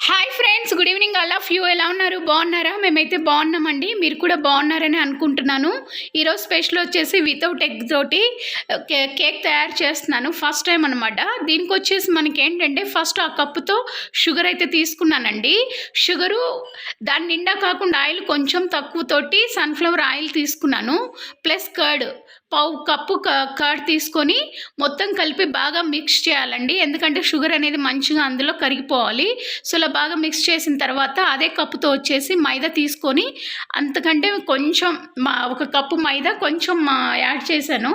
Hi friends good evening all of you ఎలా ఉన్నారు? బాగున్నారా? మేమైతే బాగున్నామండి. మీరు కూడా బాగున్నారని అనుకుంటున్నాను. ఈరోజు స్పెషల్ వచ్చేసి వితౌట్ ఎగ్ తోటి uh, కే- కేక్ తయారు చేస్తున్నాను. ఫస్ట్ టైం అనమాట దీనికి వచ్చేసి మనకి ఏంటంటే ఫస్ట్ ఆ కప్పుతో షుగర్ అయితే తీసుకున్నానండి. షుగరు దాని నిండా కాకుండా ఆయిల్ కొంచెం తక్కువతోటి సన్ఫ్లవర్ ఆయిల్ తీసుకున్నాను. ప్లస్ కర్డ్ పావు కప్పు కర్డ్ తీసుకొని మొత్తం కలిపి బాగా మిక్స్ చేయాలండి. ఎందుకంటే షుగర్ అనేది మంచిగా అందులో కరిగిపోవాలి. సో ఇలా బాగా మిక్స్ చేసిన తర్వాత అదే కప్పుతో వచ్చేసి మైదా తీసుకొని అంతకంటే కొంచెం మా ఒక కప్పు మైదా కొంచెం మా, యాడ్ చేశాను.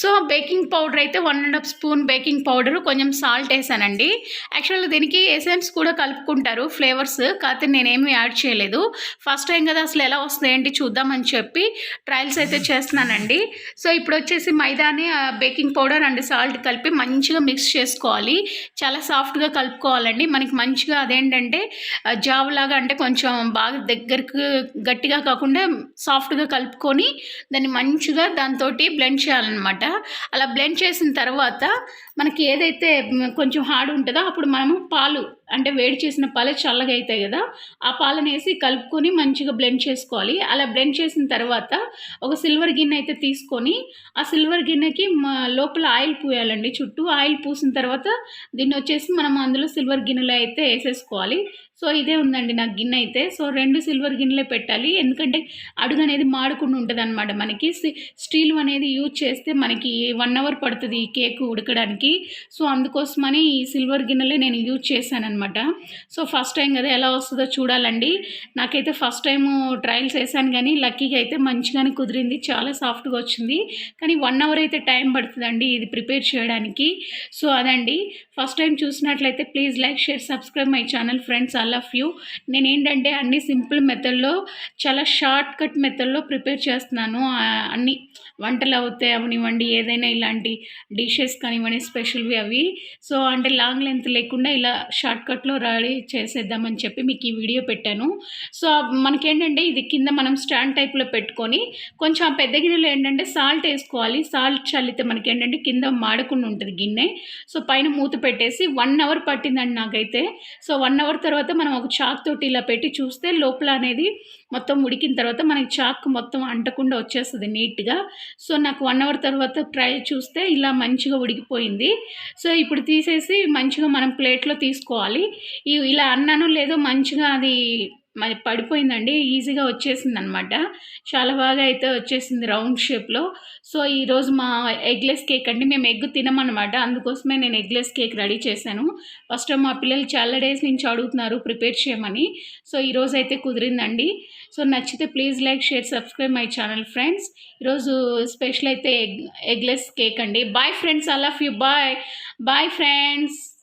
సో బేకింగ్ పౌడర్ అయితే one and half spoon baking powder కొంచెం సాల్ట్ వేసానండి. యాక్చువల్గా దీనికి ఎసెన్స్ కూడా కలుపుకుంటారు ఫ్లేవర్స్. కాకపోతే నేనేమి యాడ్ చేయలేదు. ఫస్ట్ టైం కదా అసలు ఎలా వస్తుంది ఏంటి చూద్దామని చెప్పి ట్రయల్స్ అయితే చేస్తున్నానండి. సో ఇప్పుడు వచ్చేసి మైదాని బేకింగ్ పౌడర్ అండ్ సాల్ట్ కలిపి మంచిగా మిక్స్ చేసుకోవాలి. చాలా సాఫ్ట్గా కలుపుకోవాలండి. మనకి మంచిగా అదేంటంటే ఆ, జావలాగా అంటే కొంచెం బాగా దగ్గరకు గట్టిగా కాకుండా సాఫ్ట్గా కలుపుకొని దాన్ని మంచిగా దాంతో బ్లెండ్ చేయాలన్నమాట. అలా బ్లెండ్ చేసిన తర్వాత మనకి ఏదైతే కొంచెం హార్డ్ ఉంటుందో అప్పుడు మనము పాలు అంటే వేడి చేసిన పాలు చల్లగా అవుతాయి కదా ఆ పాలను వేసి కలుపుకొని మంచిగా బ్లెండ్ చేసుకోవాలి. అలా బ్లెండ్ చేసిన తర్వాత ఒక సిల్వర్ గిన్నె అయితే తీసుకొని ఆ సిల్వర్ గిన్నెకి లోపల ఆయిల్ పూయాలండి. చుట్టూ ఆయిల్ పూసిన తర్వాత దీన్ని వచ్చేసి మనం అందులో సిల్వర్ గిన్నెలో అయితే వేసేసుకోవాలి. సో ఇదే ఉందండి నాకు గిన్నె అయితే సో రెండు సిల్వర్ గిన్నెలే పెట్టాలి. ఎందుకంటే అడుగు అనేది మాడకుండా ఉంటుంది అనమాట మనకి స్టీల్ అనేది యూజ్ చేస్తే మనకి వన్ అవర్ పడుతుంది ఈ కేక్ ఉడకడానికి. సో అందుకోసమని ఈ సిల్వర్ గిన్నెలే నేను యూజ్ చేశాను అనమాట సో ఫస్ట్ టైం కదా ఎలా వస్తుందో చూడాలండి. నాకైతే ఫస్ట్ టైం ట్రయల్స్ వేసాను కానీ లక్కీగా అయితే మంచిగానే కుదిరింది. చాలా సాఫ్ట్గా వచ్చింది. కానీ వన్ అవర్ అయితే టైం పడుతుందండి ఇది ప్రిపేర్ చేయడానికి. సో అదండి. ఫస్ట్ టైం చూసినట్లయితే please like share subscribe my channel friends. అలా ఆల్ ఆఫ్ యూ. నేను ఏంటంటే అన్ని సింపుల్ మెథడ్లో చాలా షార్ట్ కట్ మెథడ్లో ప్రిపేర్ చేస్తున్నాను. అన్ని వంటలు అవుతాయి అవనివ్వండి ఏదైనా ఇలాంటి డిషెస్ కానివ్వండి స్పెషల్వి అవి. సో అంటే లాంగ్ లెంత్ లేకుండా ఇలా షార్ట్ కట్లో రెడీ చేసేద్దామని చెప్పి మీకు ఈ వీడియో పెట్టాను. సో మనకేంటంటే ఇది కింద మనం స్టాండ్ టైప్లో పెట్టుకొని కొంచెం ఆ పెద్ద గిన్నెలో ఏంటంటే సాల్ట్ వేసుకోవాలి. సాల్ట్ చల్లితే మనకి ఏంటంటే కింద మాడకుండా ఉంటుంది గిన్నె. సో పైన మూత పెట్టేసి వన్ అవర్ పట్టిందండి నాకైతే. సో వన్ అవర్ తర్వాత మనం ఒక చాక్ తోటి ఇలా పెట్టి చూస్తే లోపల అనేది మొత్తం ఉడికిన తర్వాత మనకి చాక్ మొత్తం అంటకుండా వచ్చేస్తుంది నీట్గా. సో నాకు వన్ అవర్ తర్వాత ట్రై చూస్తే ఇలా మంచిగా ఉడికిపోయింది. సో ఇప్పుడు తీసేసి మంచిగా మనం ప్లేట్లో తీసుకోవాలి. ఇలా అన్నాను లేదో మంచిగా అది మరి పడిపోయిందండి ఈజీగా వచ్చేసింది అనమాట చాలా బాగా అయితే వచ్చేసింది రౌండ్ షేప్లో. సో ఈరోజు మా ఎగ్లెస్ కేక్ అండి మేము ఎగ్ తినమన్నమాట అందుకోసమే నేను ఎగ్లెస్ కేక్ రెడీ చేశాను. ఫస్ట్ మా పిల్లలు చాలా డేస్ నుంచి అడుగుతున్నారు ప్రిపేర్ చేయమని. సో ఈరోజు అయితే కుదిరిందండి. సో నచ్చితే please like share subscribe my channel friends. ఈరోజు స్పెషల్ అయితే ఎగ్ ఎగ్లెస్ కేక్ అండి. Bye friends I love you. Bye. Bye friends.